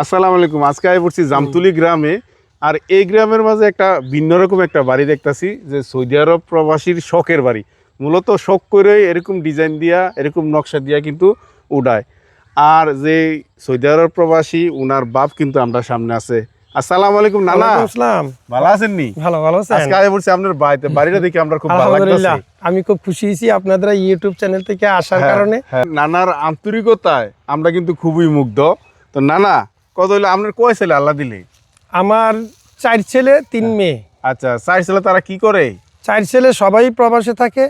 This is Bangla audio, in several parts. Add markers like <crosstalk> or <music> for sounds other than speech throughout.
আসসালামু আলাইকুম। আজকে আমি পড়ছি জামতুলি গ্রামে। আর এই গ্রামের মাঝে একটা ভিন্ন রকম একটা বাড়ি দেখতাছি যে সৌদি আরব প্রবাসীর শখের বাড়ি। মূলত শখ করে এরকম ডিজাইন দিয়া এরকম নকশা দিয়া কিন্তু উড়ায় আর যে সৌদি আরব প্রবাসী উনার বাপ কিন্তু আমরা সামনে আছে। আসসালামু আলাইকুম নানা। আসসালাম। ভালো আছেন নি? ভালো ভালো আছেন। আজকে আমি পড়ছি আপনার বাড়িতে। বাড়িটা দেখে আমরা খুব ভালো আলহামদুলিল্লাহ। আমি খুব খুশি হয়েছি আপনাদের ইউটিউব চ্যানেল থেকে আসার হ্যাঁ, কারণে। হ্যাঁ। নানার আন্তরিকতায় আমরা কিন্তু খুবই মুগ্ধ। তো নানা কত হইল? আপনার কয় ছেলে? আল্লাহ দিলে আমার চার ছেলে তিন মেয়ে। আচ্ছা চার ছেলে তারা কি করে? চার ছেলে সবাই প্রবাসে থাকে।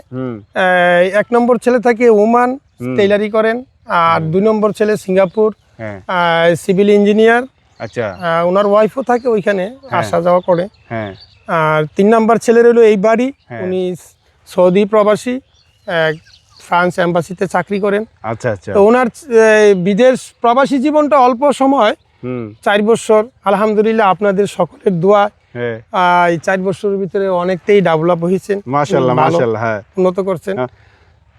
এক নম্বর ছেলে থাকে ওমান। টেইলারি করেন। আর দুই নম্বর ছেলে সিঙ্গাপুর হ্যাঁ। সিভিল ইঞ্জিনিয়ার আচ্ছা। ওনার ওয়াইফও থাকে ওইখানে আসা যাওয়া করে। হ্যাঁ। আর তিন নম্বর ছেলের হলো এই বাড়ি। হ্যাঁ। উনি সৌদি প্রবাসী ফ্রান্স এম্বাসিতে চাকরি করেন। আচ্ছা আচ্ছা। তো ওনার বিদেশ প্রবাসী জীবনটা অল্প সময় চার বছর আলহামদুলিল্লাহ আপনাদের সকলের দোয়া হ্যাঁ। এই চার বছরের ভিতরে অনেকটাই ডেভেলপ হয়েছেন। হ্যাঁ। উন্নত করছেন। হ্যাঁ।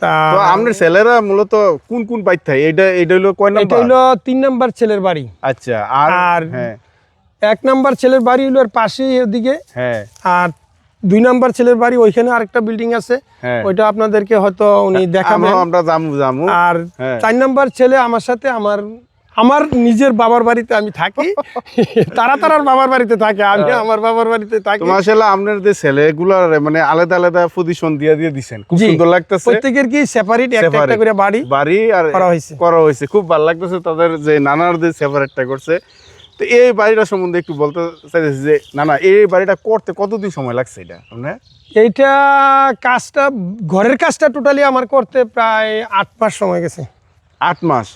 তা আপনার ছেলেরা মূলত কোন কোন বাইক থাকে? এটা এটা হলো কয় এটা হলো তিন নাম্বার ছেলের বাড়ি। আচ্ছা আর? আর- এক নাম্বার ছেলের বাড়ি হলো এর পাশেই ওদিকে। হ্যাঁ। আর দুই নাম্বার ছেলের বাড়ি ওইখানে আরেকটা বিল্ডিং আছে। ওইটা আপনাদেরকে হয়তো উনি দেখাবেন। আমরা আমরা জামু জামু। আর। চার নাম্বার ছেলে আমার সাথে আমার আমার নিজের বাবার বাড়িতে আমি থাকি। <laughs> তারা তারার বাবার বাড়িতে থাকে আমি হ্যাঁ। আমার বাবার বাড়িতে থাকি। মাশাল্লাহ আপনার যে ছেলেগুলার মানে আলাদা আলাদা পজিশন দিয়ে দিয়ে দিছেন। খুব সুন্দর লাগতেছে। প্রত্যেকের কি সেপারেট একটা একটা করে বাড়ি বাড়ি আর করা হয়েছে। করা হয়েছে। খুব ভালো লাগতেছে তাদের যে নানার যে সেপারেটটা করছে। তো এই বাড়িটা সম্বন্ধে একটু বলতে চাইতেছি যে না না এই বাড়িটা করতে কতদিন সময় লাগছে এটা? আপনার? এইটা কাজটা ঘরের কাজটা টোটালি আমার করতে প্রায় আট মাস সময় গেছে। আট মাস।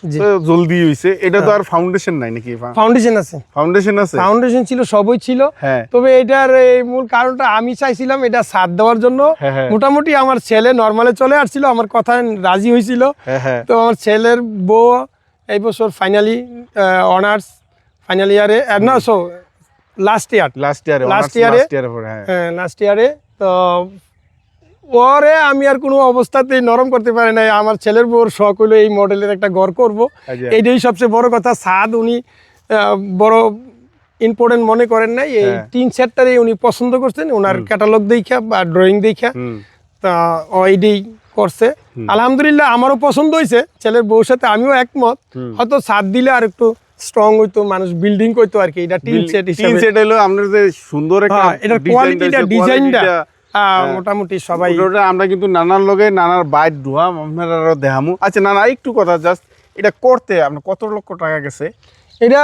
জলদি হইছে। এটা তো আর ফাউন্ডেশন নাই নাকি ফাউন্ডেশন আছে। ফাউন্ডেশন আছে? ফাউন্ডেশন ছিল সবই ছিল। হ্যাঁ। তবে এটার এই মূল কারণটা আমি চাইছিলাম এটা সাথ দেওয়ার জন্য। হ্যাঁ, হ্যাঁ। মোটামুটি আমার ছেলে নর্মালে চলে আসছিল আমার কথায় রাজি হয়েছিল হ্যাঁ হ্যাঁ। তো আমার ছেলের বউ এই বছর ফাইনালি অনার্স ফাইনাল ইয়ারে না সো লাস্ট ইয়ার লাস্ট ইয়ারে লাস্ট ইয়ারে হ্যাঁ। লাস্ট ইয়ারে তো ওরে আমি আর কোনো অবস্থাতেই নরম করতে পারি নাই। আমার ছেলের বউর শখ হলো এই মডেলের একটা ঘর করব। এইটাই সবচেয়ে বড় কথা। সাদ উনি বড় ইম্পর্টেন্ট মনে করেন নাই। এই হ্যাঁ। তিন সেটটারই উনি পছন্দ করছেন। ওনার ক্যাটালগ দেখা বা ড্রয়িং দেখা তা ও এইটাই করছে। আলহামদুলিল্লাহ আমারও পছন্দ হয়েছে ছেলের বউর সাথে আমিও একমত। হয়তো সাত দিলে আর একটু স্ট্রং হইতো মানুষ বিল্ডিং করতো আর কি। এটা টিন সেট হিসেবে। সেট হলো আপনার যে সুন্দর একটা হ্যাঁ, এটার design কোয়ালিটিটা ডিজাইনটা মোটামুটি সবাই আমরা কিন্তু নানার লোকে নানার বাইট ধোয়াম আপনারা দেখামু আচ্ছা নানা একটু কথা জাস্ট এটা করতে আপনার কত লক্ষ টাকা গেছে? এটা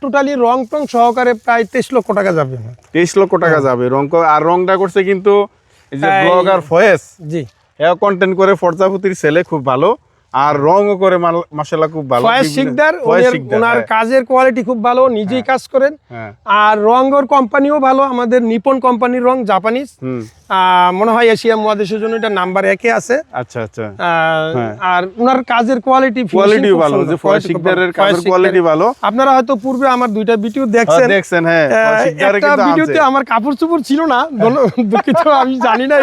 টোটালি রং টং সহকারে প্রায় তেইশ লক্ষ টাকা যাবে। তেইশ লক্ষ টাকা যাবে। রং আর রংটা করছে কিন্তু এই যে এই- ব্লগার ফয়েস জি। হ্যাঁ কন্টেন্ট করে ফরজাপতির ছেলে খুব ভালো। আর রংও করে মাসাল্লাহ খুব ভালো। ফয়েজ শিকদার ওনার- হ্যাঁ, কাজের কোয়ালিটি খুব ভালো নিজেই কাজ করেন। হ্যাঁ। আর রঙর কোম্পানিও ভালো আমাদের নিপন কোম্পানির রং জাপানিজ মনে হয় এশিয়া মহাদেশের জন্য এটা নাম্বার একে আছে। আচ্ছা আচ্ছা। হ্যাঁ। আর ওনার কাজের কোয়ালিটি কোয়ালিটি ভালো যে ফয়েজ শিকদারের কাজের কোয়ালিটি ভালো। আপনারা হয়তো পূর্বে আমার দুইটা ভিডিও হ্যাঁ, দেখছেন দেখছেন হ্যাঁ একটা ভিডিওতে আমার কাপড় চোপড় ছিল না দুঃখিত আমি জানি না।